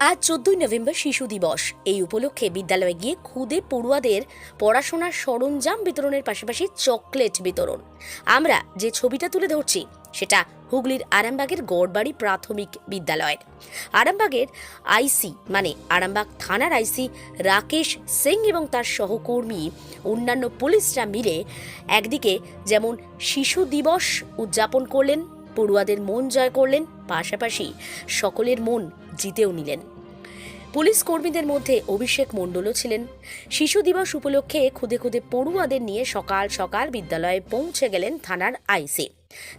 আজ চোদ্দই নভেম্বর শিশু দিবস। এই উপলক্ষে বিদ্যালয়ে গিয়ে খুদে পড়ুয়াদের পড়াশোনার সরঞ্জাম বিতরণের পাশাপাশি চকলেট বিতরণ। আমরা যে ছবিটা তুলে ধরছি, সেটা হুগলির আরামবাগের গড়বাড়ি প্রাথমিক বিদ্যালয়ের। আরামবাগের আইসি মানে আরামবাগ থানার আইসি রাকেশ সিং এবং তার সহকর্মী অন্যান্য পুলিশরা মিলে একদিকে যেমন শিশু দিবস উদযাপন করলেন পড়ুয়াদের মন জয় করলেন, পাশাপাশি সকলের মন জিতেও নিলেন। পুলিশ কর্মীদের মধ্যে অভিষেক মণ্ডলও ছিলেন। শিশু দিবস উপলক্ষে খুদে খুদে পড়ুয়াদের নিয়ে সকাল সকাল বিদ্যালয়ে পৌঁছে গেলেন থানার আইসি।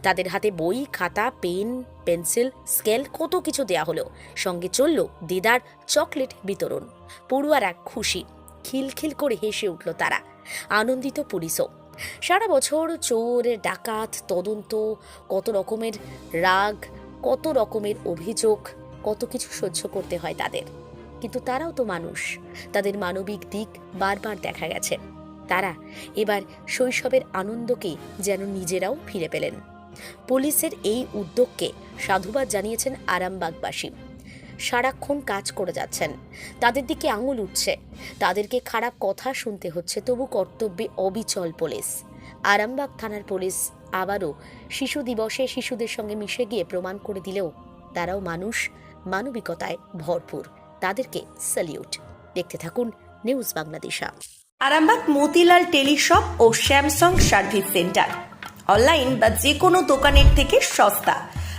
তাদের হাতে বই, খাতা, পেন, পেন্সিল, স্কেল, কত কিছু দেয়া হলো। সঙ্গে চলল দিদার চকলেট বিতরণ। পড়ুয়ারা খুশি, খিলখিল করে হেসে উঠল তারা। আনন্দিত পুলিশও। সারা বছর চোর, ডাকাত, তদন্ত, কত রকমের রাগ, কত রকমের অভিযোগ, কত কিছু সহ্য করতে হয় তাদের। কিন্তু তারাও তো মানুষ। তাদের মানবিক দিক বারবার দেখা গেছে। তারা এবার শৈশবের আনন্দকে যেন নিজেরাও ফিরে পেলেন। পুলিশের এই উদ্যোগকে সাধুবাদ জানিয়েছেন আরামবাগবাসী। সারাক্ষণ কাজ করে যাচ্ছেন। তাদের দিকে আঙুল উঠছে। তাদেরকে খারাপ কথা শুনতে হচ্ছে, তবু কর্তব্যে অবিচল পুলিশ। আরামবাগ থানার পুলিশ আবারও শিশু দিবসে শিশুদের সঙ্গে মিশে গিয়ে প্রমাণ করে দিলেও তারাও মানুষ, মানবিকতায় ভরপুর। তাদেরকে স্যালিউট। দেখতে থাকুন নিউজ বাংলাদেশা আরামবাগ মতিলাল টেলিশপ ও স্যামসাং সার্ভিস সেন্টার। অনলাইন বা যে কোনো দোকানের থেকে সস্তা।